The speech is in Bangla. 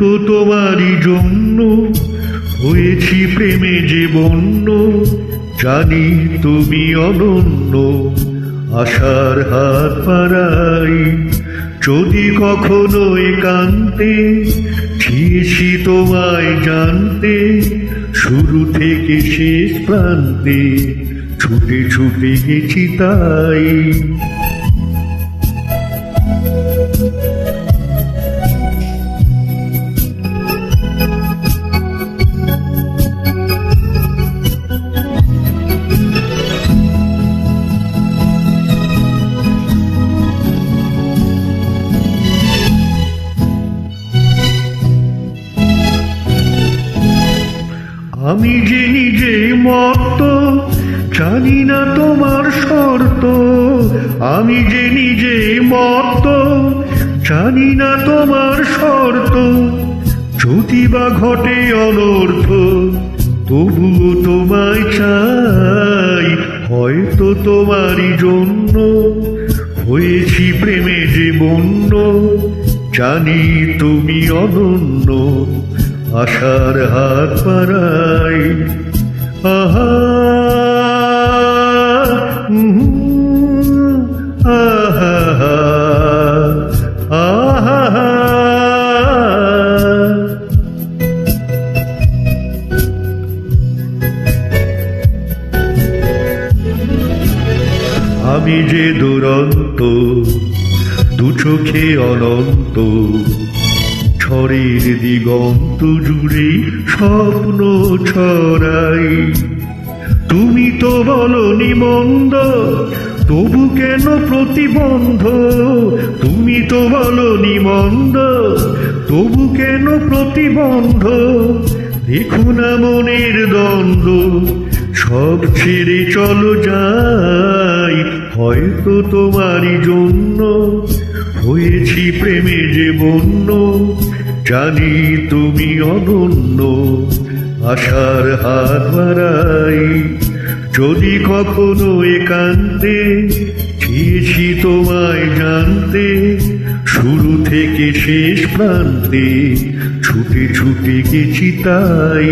হয়তো তোমারই জন্য হয়েছি প্রেমে যে বন্য। জানি তুমি অনন্য, আশার হাত পারাই যদি কখনো একান্তে ছিয়েছি তোমায় জানতে, শুরু থেকে শেষ প্রান্তে ছুটে ছুটে গেছি তাই। আমি যে নিজে মত জানি না তোমার শর্ত। আমি যে নিজে মত জানি না তোমার শর্ত। যদি বা ঘটে অনর্থ, তবুও তোমায় চাই। হয়তো তোমারই জন্য হয়েছি প্রেমে যে বন্য। জানি তুমি অনন্য। আশার হাত পারাই আহা আহা আহা। আমি যে দুরন্ত দু চোখে অনন্ত ছড়ের দিগন্ত জুড়ে স্বপ্ন ছড়াই। তুমি তো বলো নিমন্দ তবু কেন প্রতিবন্ধ? তুমি তো বলো নিমন্দ তবু কেন প্রতিবন্ধ? দেখো না মনের দ্বন্দ্ব, সব ছেড়ে চলো যাই। হয়তো তোমারই জন্য হয়েছি প্রেমে যে বন্য। জানি তুমি অনন্য, আশার হাত বাড়াই। যদি কখনো একান্তে, চেয়েছি তোমায় জানতে, শুরু থেকে শেষ প্রান্তে ছুটে ছুটে গেছি তাই।